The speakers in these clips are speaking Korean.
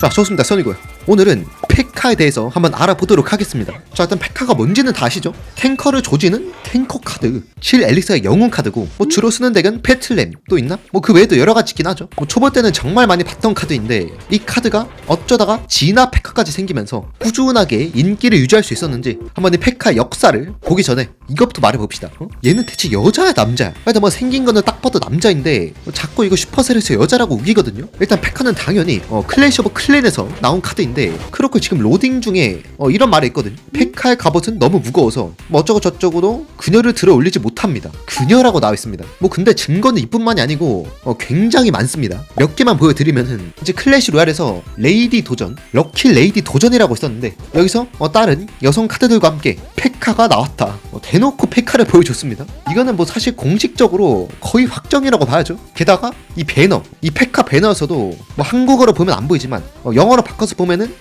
자, 좋습니다. 선이고요. 오늘은 페카에 대해서 한번 알아보도록 하겠습니다. 자, 일단 페카가 뭔지는 다 아시죠? 탱커를 조지는 탱커 카드, 7 엘릭서의 영웅 카드고, 뭐 주로 쓰는 덱은 페틀렘 또 있나? 뭐 그 외에도 여러 가지 있긴 하죠. 뭐 초보 때는 정말 많이 봤던 카드인데 이 카드가 어쩌다가 진화 페카까지 생기면서 꾸준하게 인기를 유지할 수 있었는지 한번 이 페카 역사를 보기 전에 이것부터 말해봅시다. 어? 얘는 대체 여자야 남자야? 일단 뭐 생긴 거는 딱 봐도 남자인데 뭐 자꾸 이거 슈퍼셀에서 여자라고 우기거든요. 일단 페카는 당연히 어, 클래시 오브 클랜에서 나온 카드인데 그렇고 지금 로딩 중에 어, 이런 말이 있거든. 페 카의 갑옷은 너무 무거워서 뭐 어쩌고 저쩌고도 그녀를 들어 올리지 못합니다. 그녀라고 나와 있습니다. 뭐 근데 증거는 이뿐만이 아니고 어, 굉장히 많습니다. 몇 개만 보여드리면은 이제 클래시 로얄에서 레이디 도전, 럭키 레이디 도전이라고 있었는데 여기서 어, 다른 여성 카드들과 함께 페카가 나왔다. 어, 대놓고 페카를 보여줬습니다. 이거는 뭐 사실 공식적으로 거의 확정이라고 봐야죠. 게다가 이 배너, 이 페카 배너에서도 뭐 한국어로 보면 안 보이지만 어, 영어로 바꿔서 보면은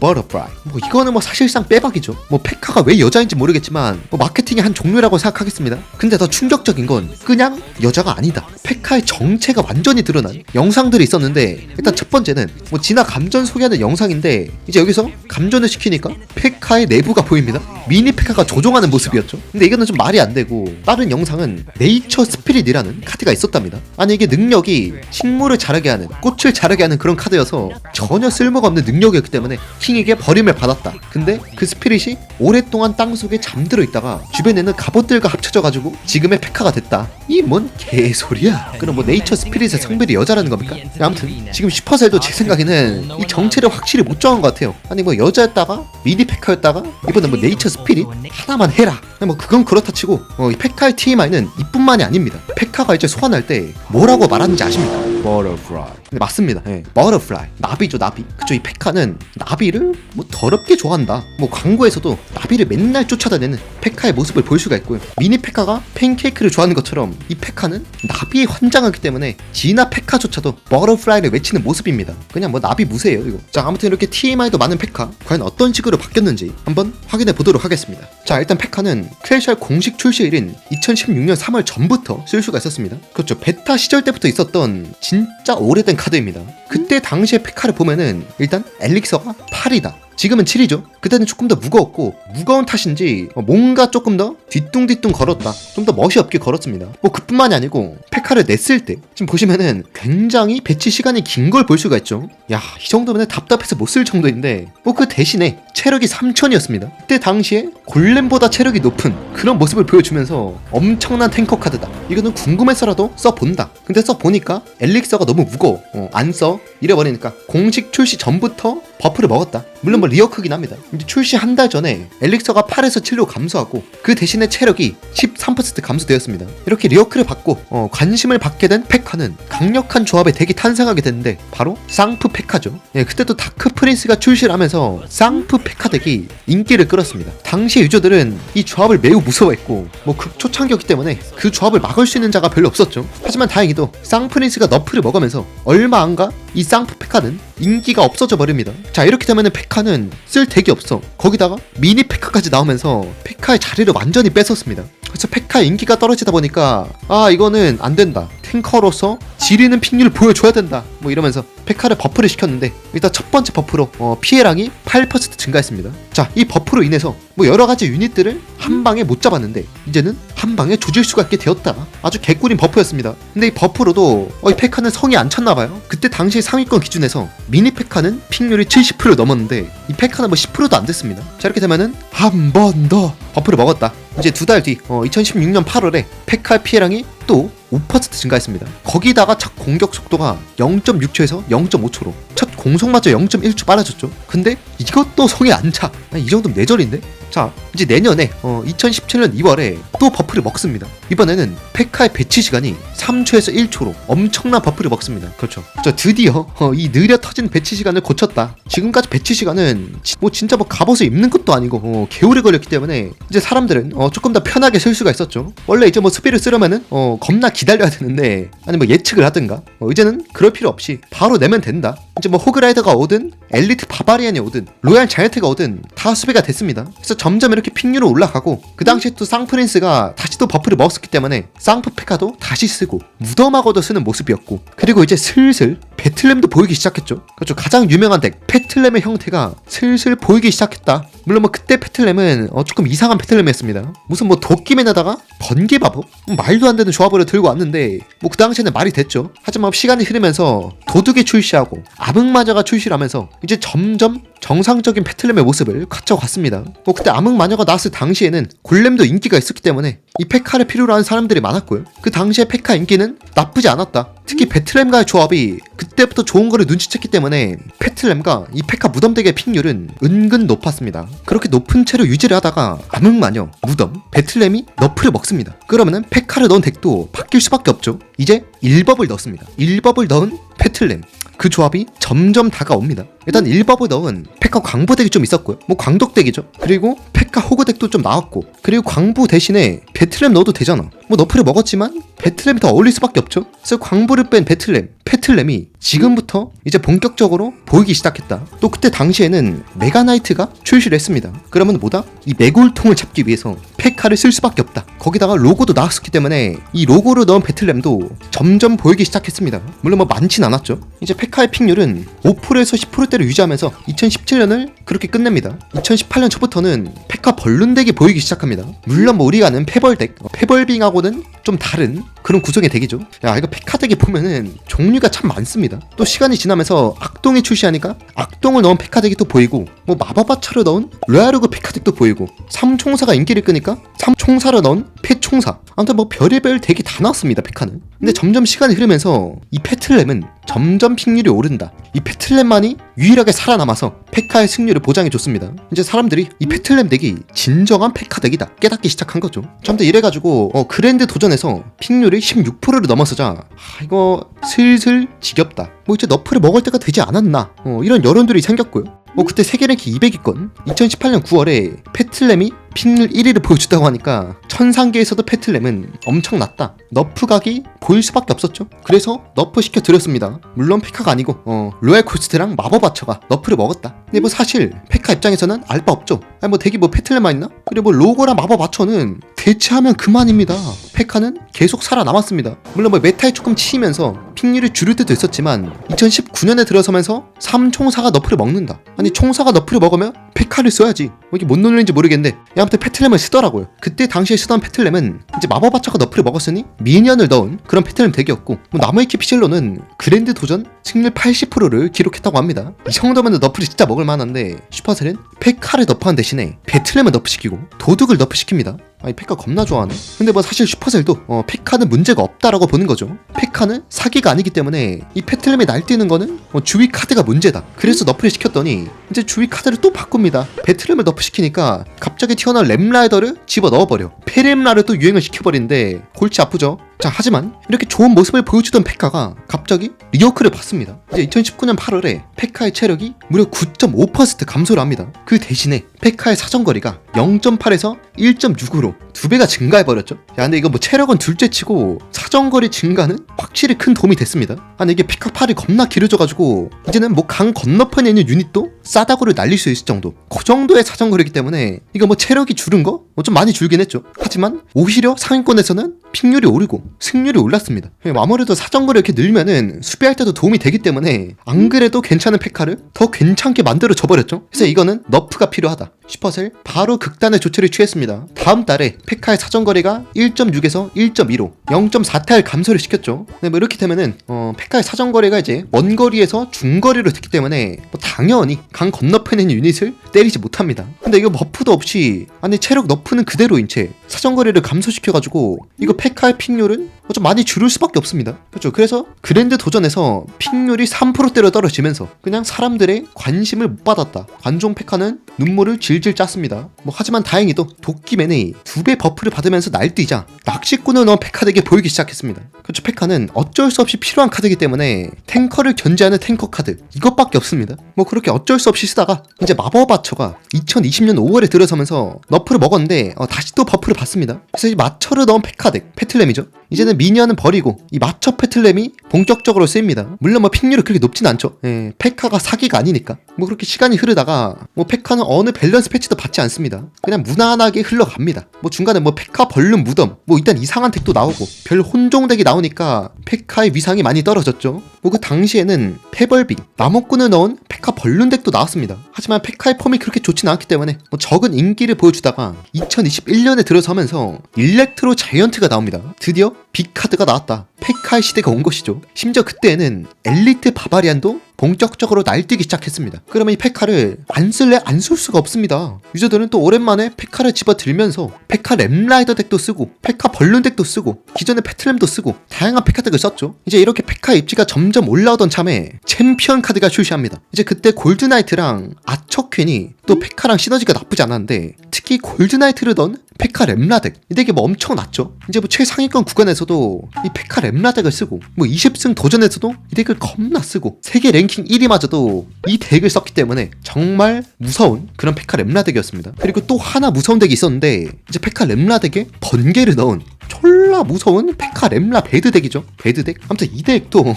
butterfly. 뭐 이거는 뭐 사실상 빼박이죠. 뭐 페카가 왜 여자인지 모르겠지만 뭐 마케팅의 한 종류라고 생각하겠습니다. 근데 더 충격적인 건 그냥 여자가 아니다. 페카의 정체가 완전히 드러난 영상들이 있었는데 일단 첫 번째는 뭐 진화 감전 소개하는 영상인데 이제 여기서 감전을 시키니까 페카의 내부가 보입니다. 미니 페카가 조종하는 모습이었죠. 근데 이거는 좀 말이 안 되고 다른 영상은 네이처 스피릿이라는 카드가 있었답니다. 아니 이게 능력이 식물을 자라게 하는 꽃을 자라게 하는 그런 카드여서 전혀 쓸모가 없는 능력이었기 때문에 킹에게 버림을 받았다. 근데 그 스피릿이 오랫동안 땅 속에 잠들어 있다가 주변에 있는 갑옷들과 합쳐져 가지고 지금의 페카가 됐다. 이 뭔 개소리야? 그럼 뭐 네이처 스피릿의 성별이 여자라는 겁니까? 아무튼 지금 슈퍼셀도 제 생각에는 이 정체를 확실히 못 정한 것 같아요. 아니 뭐 여자였다가 미니 페카였다가 이번에 뭐 네이처 스피릿 하나만 해라. 뭐 그건 그렇다 치고 어, 이 페카의 TMI는 이뿐만이 아닙니다. 페카가 이제 소환할 때 뭐라고 말하는지 아십니까? Butterfly. 네, 맞습니다. 예. Butterfly. 나비죠, 나비. 그쵸, 이 페카는 나비를 뭐 더럽게 좋아한다. 뭐 광고에서도 나비를 맨날 쫓아다니는 페카의 모습을 볼 수가 있고요. 미니 페카가 팬케이크를 좋아하는 것처럼 이 페카는 나비에 환장하기 때문에 진화 페카조차도 Butterfly를 외치는 모습입니다. 그냥 뭐 나비 무세요, 이거. 자, 아무튼 이렇게 TMI도 많은 페카. 과연 어떤 식으로 바뀌었는지 한번 확인해 보도록 하겠습니다. 자, 일단 페카는 크래셜 공식 출시일인 2016년 3월 전부터 쓸 수가 있었습니다. 그렇죠. 베타 시절 때부터 있었던 진짜 오래된 카드입니다. 그때 당시의 페카를 보면은 일단 엘릭서가 8이다. 지금은 7이죠. 그때는 조금 더 무거웠고 무거운 탓인지 뭔가 조금 더 뒤뚱뒤뚱 걸었다. 좀 더 멋이 없게 걸었습니다. 뭐 그뿐만이 아니고 페카를 냈을 때 지금 보시면은 굉장히 배치 시간이 긴 걸 볼 수가 있죠. 야, 이 정도면 답답해서 못 쓸 정도인데 뭐 그 대신에 체력이 3000이었습니다. 그때 당시에 골렘보다 체력이 높은 그런 모습을 보여주면서 엄청난 탱커 카드다. 이거는 궁금해서라도 써본다. 근데 써보니까 엘릭서가 너무 무거워. 어, 안 써. 이래버리니까 공식 출시 전부터 버프를 먹었다. 물론 뭐 리어 크긴 합니다. 출시 한 달 전에 엘릭서가 8에서 7로 감소하고 그 대신에 체력이 13% 감소되었습니다. 이렇게 리어크를 받고 어, 관심을 받게 된 페카는 강력한 조합의 덱이 탄생하게 됐는데 바로 쌍프 페카죠. 예, 그때도 다크 프린스가 출시를 하면서 쌍프 페카 덱이 인기를 끌었습니다. 당시 유저들은 이 조합을 매우 무서워했고 뭐 극초창기였기 때문에 그 조합을 막을 수 있는 자가 별로 없었죠. 하지만 다행히도 쌍프린스가 너프를 먹으면서 얼마 안가 이 쌍프 페카는 인기가 없어져 버립니다. 자 이렇게 되면은 페카는 쓸 덱이 없어. 거기다가 미니 페카까지 나오면서 페카의 자리를 완전히 뺏었습니다. 그래서 페카의 인기가 떨어지다 보니까 아 이거는 안 된다. 탱커로서 지리는 픽률을 보여줘야 된다. 뭐 이러면서 페카를 버프를 시켰는데 일단 첫 번째 버프로 어, 피해량이 8% 증가했습니다. 자 이 버프로 인해서 뭐 여러 가지 유닛들을 한 방에 못 잡았는데 이제는 한 방에 조질 수가 있게 되었다. 아주 개꿀인 버프였습니다. 근데 이 버프로도 어, 이 페카는 성이 안 찼나 봐요. 그때 당시 상위권 기준에서 미니 페카는 픽률이 70% 넘었는데 이 페카는 뭐 10%도 안 됐습니다. 자 이렇게 되면은 한 번 더 버프를 먹었다. 이제 두 달 뒤, 어, 2016년 8월에 페카의 피해량이 또 5% 증가했습니다. 거기다가 첫 공격 속도가 0.6초에서 0.5초로 첫 공속마저 0.1초 빨라졌죠. 근데 이것도 성이 안 차. 이 정도면 내절인데? 자, 이제 내년에 어, 2017년 2월에 또 버프를 먹습니다. 이번에는 페카의 배치 시간이 3초에서 1초로 엄청난 버프를 먹습니다. 그렇죠. 저 드디어 어, 이 느려 터진 배치 시간을 고쳤다. 지금까지 배치 시간은 지- 뭐 진짜 뭐 갑옷을 입는 것도 아니고 어, 개오래 걸렸기 때문에 이제 사람들은 어, 조금 더 편하게 쓸 수가 있었죠. 원래 이제 뭐 스피를 쓰려면은 어, 겁나 기다려야 되는데 아니 뭐 예측을 하든가 어, 이제는 그럴 필요 없이 바로 내면 된다. 이제 뭐 호그라이더가 오든 엘리트 바바리안이 오든 로얄 자이언트가 오든 다 수비가 됐습니다. 그래서 점점 이렇게 픽률은 올라가고 그 당시에 또 쌍프린스가 다시 또 버프를 먹었기 때문에 쌍프 페카도 다시 쓰고 무덤하고도 쓰는 모습이었고 그리고 이제 슬슬 배틀램도 보이기 시작했죠. 그렇죠. 가장 유명한 덱 패틀램의 형태가 슬슬 보이기 시작했다. 물론 뭐 그때 패틀램은 어, 조금 이상한 패틀램이었습니다. 무슨 뭐 도끼맨에다가 번개 마법 음, 말도 안 되는 조합을 들고 왔는데 뭐 그 당시에는 말이 됐죠. 하지만 시간이 흐르면서 도둑이 출시하고 암흑마저가 출시를 하면서 이제 점점 정상적인 패틀램의 모습을 갖춰갔습니다. 뭐 그때 암흑마녀가 나왔을 당시에는 골렘도 인기가 있었기 때문에 이 페카를 필요로 하는 사람들이 많았고요. 그 당시에 페카 인기는 나쁘지 않았다. 특히 배틀램과의 조합이 그 때부터 좋은 거를 눈치챘기 때문에 패틀램과 이 페카 무덤덱의 픽률은 은근 높았습니다. 그렇게 높은 채로 유지를 하다가 암흑마녀, 무덤, 배틀램이 너프를 먹습니다. 그러면은 페카를 넣은 덱도 바뀔 수밖에 없죠. 이제 1법을 넣습니다. 1법을 넣은 패틀램. 그 조합이 점점 다가옵니다. 일단 1법을 넣은 페카 광부덱이 좀 있었고요. 뭐 광독덱이죠. 그리고 페카 호그덱도 좀 나왔고 그리고 광부 대신에 배틀램 넣어도 되잖아. 뭐 너프를 먹었지만 배틀램이 더 어울릴 수밖에 없죠. 그래서 광부를 뺀 배틀램, 패틀램이 지금부터 이제 본격적으로 보이기 시작했다. 또 그때 당시에는 메가나이트가 출시를 했습니다. 그러면 뭐다? 이 메골통을 잡기 위해서 페카를 쓸 수밖에 없다. 거기다가 로고도 나왔었기 때문에 이 로고를 넣은 배틀램도 점점 보이기 시작했습니다. 물론 뭐 많진 않았죠. 이제 페 카의 픽률은 5%에서 10%대를 유지하면서 2017년을 그렇게 끝냅니다. 2018년 초부터는 페카 벌룬덱이 보이기 시작합니다. 물론 뭐 우리가 아는 페벌덱, 어, 페벌빙하고는 좀 다른 그런 구성의 덱이죠. 야 이거 페카덱에 보면은 종류가 참 많습니다. 또 시간이 지나면서 악동이 출시하니까 악동을 넣은 페카덱이 또 보이고 뭐 마법아처를 넣은 레아르그 페카덱도 보이고 삼총사가 인기를 끄니까 삼총사를 넣은 패총사 아무튼 뭐 별의별 덱이 다 나왔습니다 페카는. 근데 점점 시간이 흐르면서 이 패틀램은 점점 픽률이 오른다. 이 패틀램만이 유일하게 살아남아서 페카의 승률을 보장해 줬습니다. 이제 사람들이 이 패틀램 덱이 진정한 페카 덱이다 깨닫기 시작한 거죠. 아무튼 이래가지고 어, 그랜드 도전에서 픽률이 16%를 넘어서자 아, 이거 슬슬 지겹다. 뭐 이제 너프를 먹을 때가 되지 않았나 어, 이런 여론들이 생겼고요. 뭐 그때 세계 랭킹 200위권 2018년 9월에 패틀램이 픽률 1위를 보여줬다고 하니까 천상계에서도 패틀램은 엄청 낮다. 너프 각이 보일 수밖에 없었죠. 그래서 너프 시켜 드렸습니다. 물론 페카가 아니고 어, 로얄 코스트랑 마법 아처가 너프를 먹었다. 근데 뭐 사실 페카 입장에서는 알 바 없죠. 아니 뭐 덱이 뭐 패틀램만 있나? 그리고 뭐 로고랑 마법 아처는 대체하면 그만입니다. 페카는 계속 살아남았습니다. 물론 뭐 메타에 조금 치이면서 픽률이 줄을 때도 있었지만 2019년에 들어서면서 3총사가 너프를 먹는다. 아니 총사가 너프를 먹으면 페카를 써야지 뭐 이게 뭔 논리인지 모르겠는데 야, 아무튼 패틀램을 쓰더라고요. 그때 당시에 쓰던 패틀램은 이제 마법 아처가 너프를 먹었으니 미니언을 넣은 그런 패틀램 덱이었고 뭐 나무위키 피셜로는 그랜드 도전 승률 80%를 기록했다고 합니다. 이 정도면 너프를 진짜 먹을 만한데 슈퍼셀은 페카를 너프한 대신에 배틀램을 너프시키고 도둑을 너프시킵니다 아니 페카 겁나 좋아하네. 근데 뭐 사실 슈퍼셀도 어, 페카는 문제가 없다라고 보는 거죠. 페카는 사기가 아니기 때문에 이 패틀램이 날뛰는 거는 어, 주위 카드가 문제다. 그래서 너프를 시켰더니 이제 주위 카드를 또 바꿉니다. 배틀램을 너프시키니까 갑자기 튀어나온 램라이더를 집어 넣어버려. 페렘라를 또 유행을 시켜버리는데 골치 아프죠 자 하지만 이렇게 좋은 모습을 보여주던 페카가 갑자기 리어크를 받습니다. 이제 2019년 8월에 페카의 체력이 무려 9.5% 감소를 합니다. 그 대신에 페카의 사정거리가 0.8에서 1.6으로 두 배가 증가해버렸죠. 야 근데 이거 뭐 체력은 둘째치고 사정거리 증가는 확실히 큰 도움이 됐습니다. 아니 이게 페카 팔이 겁나 길어져가지고 이제는 뭐 강 건너편에 있는 유닛도 싸다구를 날릴 수 있을 정도 그 정도의 사정거리이기 때문에 이거 뭐 체력이 줄은 거? 뭐 좀 많이 줄긴 했죠. 하지만 오히려 상위권에서는 픽률이 오르고 승률이 올랐습니다. 아무래도 사정거리 이렇게 늘면은 수비할 때도 도움이 되기 때문에 안 그래도 괜찮은 페카를 더 괜찮게 만들어 줘버렸죠. 그래서 이거는 너프가 필요하다 슈퍼셀 바로 극단의 조치를 취했습니다. 다음 달에 페카의 사정거리가 1.6에서 1.2로 0.4타일 감소를 시켰죠. 네, 뭐 이렇게 되면은 어, 페카의 사정거리가 이제 먼 거리에서 중거리로 됐기 때문에 뭐 당연히 강 건너편에 있는 유닛을 때리지 못합니다. 근데 이거 버프도 없이 아니 체력 너프는 그대로인 채 사정거리를 감소시켜가지고 이거 페카의 픽률은 뭐 좀 많이 줄을 수밖에 없습니다. 그렇죠? 그래서 그랜드 도전에서 픽률이 3%대로 떨어지면서 그냥 사람들의 관심을 못 받았다. 관종 페카는 눈물을 질질 짰습니다. 뭐 하지만 다행히도 도끼맨이 두배 버프를 받으면서 날뛰자 낚시꾼을 넣은 페카덱에 보이기 시작했습니다. 그렇죠? 페카는 어쩔 수 없이 필요한 카드이기 때문에 탱커를 견제하는 탱커 카드 이것밖에 없습니다. 뭐 그렇게 어쩔 수 없이 쓰다가 이제 마법 아처가 2020년 5월에 들어서면서 너프를 먹었는데 어, 다시 또 버프를 받습니다. 그래서 이 마처를 넣은 페카덱 패틀램이죠. 이제는 미니언은 버리고 이 마처 패틀램이 본격적으로 쓰입니다. 물론 뭐 픽률이 그렇게 높진 않죠. 예, 페카가 사기가 아니니까 뭐 그렇게 시간이 흐르다가 뭐 페카는 어느 밸런스 패치도 받지 않습니다. 그냥 무난하게 흘러갑니다. 뭐 중간에 뭐 페카 벌룬 무덤 뭐 일단 이상한 덱도 나오고 별 혼종덱이 나오니까 페카의 위상이 많이 떨어졌죠. 뭐 그 당시에는 페벌빙 나목꾼을 넣은 페카 벌룬 덱도 나왔습니다. 하지만 페카의 폼이 그렇게 좋진 않기 때문에 뭐 적은 인기를 보여주다가 2021년에 들어서면서 일렉트로 자이언트가 나옵니다. 드디어 빅카드가 나왔다. 페카의 시대가 온 것이죠. 심지어 그때는 엘리트 바바리안도 본격적으로 날뛰기 시작했습니다. 그러면 이 페카를 안 쓸래 안 쓸 수가 없습니다. 유저들은 또 오랜만에 페카를 집어들면서 페카 램라이더 덱도 쓰고 페카 벌룬 덱도 쓰고 기존의 패틀램도 쓰고 다양한 페카 덱을 썼죠. 이제 이렇게 페카 입지가 점점 올라오던 참에 챔피언 카드가 출시합니다. 이제 그때 골드나이트랑 아처퀸이 또 페카랑 시너지가 나쁘지 않았는데 특히 골드나이트를 던 페카 램라덱. 이 덱이 뭐 엄청 났죠? 이제 뭐 최상위권 구간에서도 이 페카 램라덱을 쓰고 뭐 20승 도전에서도 이 덱을 겁나 쓰고 세계 랭킹 1위마저도 이 덱을 썼기 때문에 정말 무서운 그런 페카 램라덱이었습니다. 그리고 또 하나 무서운 덱이 있었는데 이제 페카 램라덱에 번개를 넣은 졸라 무서운 페카 램라 베드 덱이죠. 베드 덱? 아무튼 이 덱도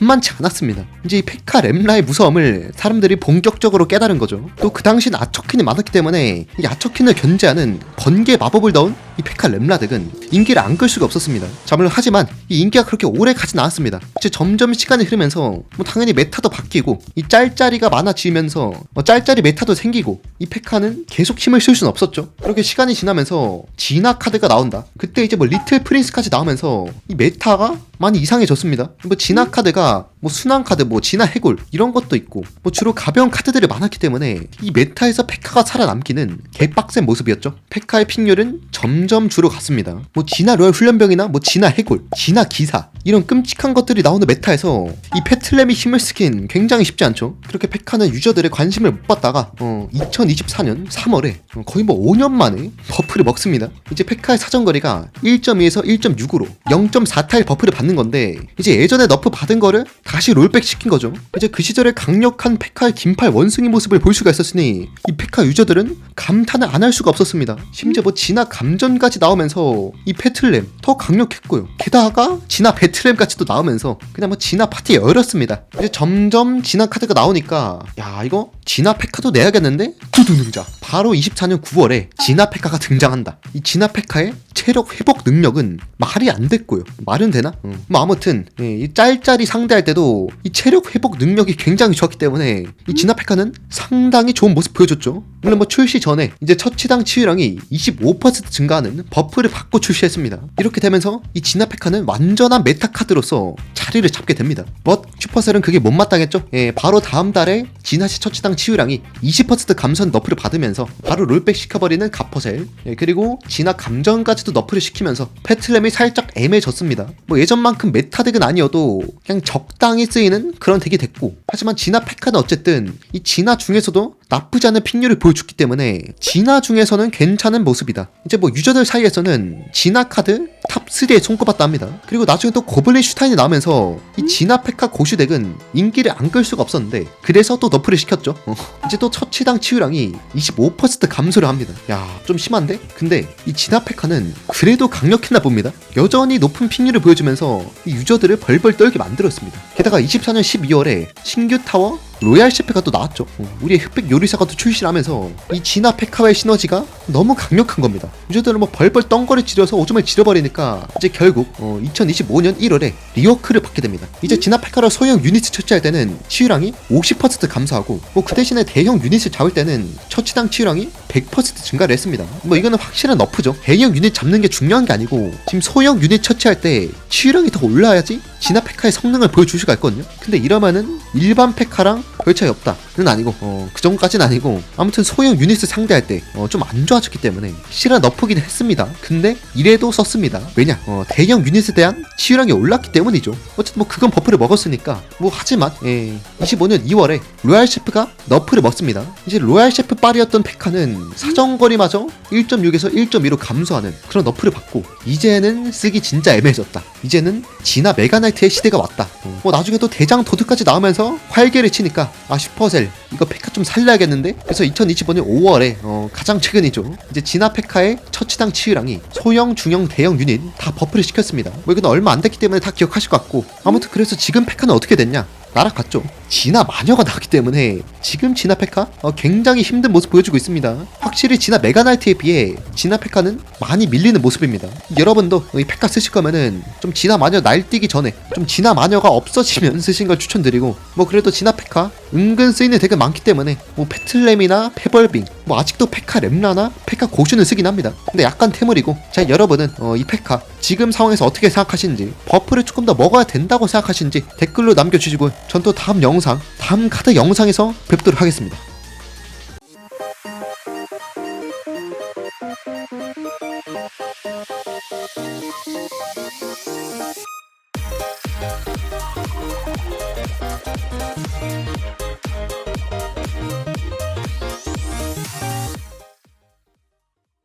만만치 않았습니다. 이제 이 페카 램라의 무서움을 사람들이 본격적으로 깨달은 거죠. 또 그 당시는 아처킨이 많았기 때문에 이 아처킨을 견제하는 번개 마법을 넣은 이 페카 램라 덱은 인기를 안 끌 수가 없었습니다. 자 물론 하지만 이 인기가 그렇게 오래 가진 않았습니다. 이제 점점 시간이 흐르면서 뭐 당연히 메타도 바뀌고 이 짤짤이가 많아지면서 뭐 짤짤이 메타도 생기고 이 페카는 계속 힘을 쓸 수는 없었죠. 그렇게 시간이 지나면서 진화 카드가 나온다. 그때 이제 뭐 리틀 프린스까지 나오면서 이 메타가 많이 이상해졌습니다. 뭐 진화 카드가 뭐 순환 카드, 뭐 진화 해골 이런 것도 있고 뭐 주로 가벼운 카드들이 많았기 때문에 이 메타에서 페카가 살아남기는 개빡센 모습이었죠. 페카의 픽률은 점점 줄어갔습니다. 뭐 진화 로얄 훈련병이나 뭐 진화 해골, 진화 기사 이런 끔찍한 것들이 나오는 메타에서 이 페틀렘이 힘을 쓰긴 굉장히 쉽지 않죠. 그렇게 페카는 유저들의 관심을 못 받다가 어 2024년 3월에 거의 뭐 5년 만에 버프를 먹습니다. 이제 페카의 사정거리가 1.2에서 1.6으로 0.4타일 버프를 받는 건데 이제 예전에 너프 받은 거를 다시 롤백 시킨 거죠. 이제 그 시절에 강력한 페카의 긴팔 원숭이 모습을 볼 수가 있었으니 이 페카 유저들은 감탄을 안 할 수가 없었습니다. 심지어 뭐 진화 감전까지 나오면서 이 페틀렘 더 강력했고요. 게다가 진화 배틀렘까지 도 나오면서 그냥 뭐 진화 파티 열었습니다. 이제 점점 진화 카드가 나오니까 야 이거 진화 페카도 내야겠는데 두두능자 바로 24년 9월에 진화 페카가 등장한다. 이 진화 페카의 체력 회복 능력은 말이 안 됐고요. 말은 되나? 어. 뭐 아무튼 예, 이 짤짤이 상대할 때도 이 체력 회복 능력이 굉장히 좋았기 때문에 이 진화 페카는 상당히 좋은 모습 보여줬죠. 물론 뭐 출시 전에 이제 처치당 치유량이 25% 증가하는 버프를 받고 출시했습니다. 이렇게 되면서 이 진화 페카는 완전한 메타 카드로서 자리를 잡게 됩니다. 뭐 슈퍼셀은 그게 못마땅했죠. 예, 바로 다음 달에 진화시 처치당 치유량이 20% 감선 너프를 받으면서 바로 롤백 시켜버리는 가퍼셀 예, 그리고 진화 감전까지도 너프를 시키면서 패틀렘이 살짝 애매해졌습니다. 뭐 예전만큼 메타덱은 아니어도 그냥 적당히 쓰이는 그런 덱이 됐고 하지만 진화 페카는 어쨌든 이 진화 중에서도 나쁘지 않은 픽률을 보여줬기 때문에 진화 중에서는 괜찮은 모습이다. 이제 뭐 유저들 사이에서는 진화 카드 탑 3에 손꼽았다 합니다. 그리고 나중에 또 고블린 슈타인이 나오면서 이 진화 페카 고슈 덱은 인기를 안 끌 수가 없었는데 그래서 또 너프를 시켰죠. 어. 이제 또 처치당 치유량이 25% 감소를 합니다. 야, 좀 심한데? 근데 이 진화 페카는 그래도 강력했나 봅니다. 여전히 높은 픽률을 보여주면서 이 유저들을 벌벌 떨게 만들었습니다. 게다가 24년 12월에 신규 타워 로얄 셰프가 또 나왔죠. 어, 우리의 흑백 요리사가 또 출시를 하면서 이 진화 페카와의 시너지가 너무 강력한 겁니다. 유저들은 뭐 벌벌 덩거리 지려서 오줌을 지려버리니까 이제 결국 어, 2025년 1월에 리워크를 받게 됩니다. 이제 진화 페카로 소형 유닛을 처치할 때는 치유량이 50% 감소하고 뭐 그 대신에 대형 유닛을 잡을 때는 처치당 치유량이 100% 증가를 했습니다. 뭐 이거는 확실한 너프죠. 대형 유닛 잡는 게 중요한 게 아니고 지금 소형 유닛 처치할 때 치유량이 더 올라야지 진화 페카의 성능을 보여줄 수가 있거든요. 근데 이러면은 일반 페카랑 별 차이 없다는 아니고 어, 그 정도까지는 아니고 아무튼 소형 유닛을 상대할 때 좀 안 좋아졌기 때문에 실한 너프긴 했습니다. 근데 이래도 썼습니다. 왜냐 어, 대형 유닛에 대한 치유량이 올랐기 때문이죠. 어쨌든 뭐 그건 버프를 먹었으니까 뭐 하지만 예, 25년 2월에 로얄 셰프가 너프를 먹습니다. 이제 로얄 셰프 빨이었던 페카는 사정거리마저 1.6에서 1.2로 감소하는 그런 너프를 받고 이제는 쓰기 진짜 애매해졌다. 이제는 진화 메가나이트의 시대가 왔다. 어, 뭐 나중에 또 대장 도드까지 나오면서 활개를 치니까 아 슈퍼셀 이거 페카 좀 살려야겠는데? 그래서 2025년 5월에 어, 가장 최근이죠. 이제 진화 페카의 처치당 치유량이 소형 중형 대형 유닛 다 버프를 시켰습니다. 뭐 이건 얼마 안 됐기 때문에 다 기억하실 것 같고. 아무튼 그래서 지금 페카는 어떻게 됐냐 날아갔죠. 진화 마녀가 나왔기 때문에 지금 진화 페카 어, 굉장히 힘든 모습 보여주고 있습니다. 확실히 진화 메가나이트에 비해 진화 페카는 많이 밀리는 모습입니다. 여러분도 이 페카 쓰실 거면은 좀 진화 마녀 날뛰기 전에 좀 진화 마녀가 없어지면 쓰신 걸 추천드리고 뭐 그래도 진화 페카 은근 쓰이는 덱은 많기 때문에 뭐 페틀렘이나 페벌빙 뭐 아직도 페카 렘라나 페카 고슈는 쓰긴 합니다. 근데 약간 태물이고 자 여러분은 어, 이 페카 지금 상황에서 어떻게 생각하시는지 버프를 조금 더 먹어야 된다고 생각하시는지 댓글로 남겨주시고 전 또 다음 영상 다음 카드 영상에서 뵙도록 하겠습니다.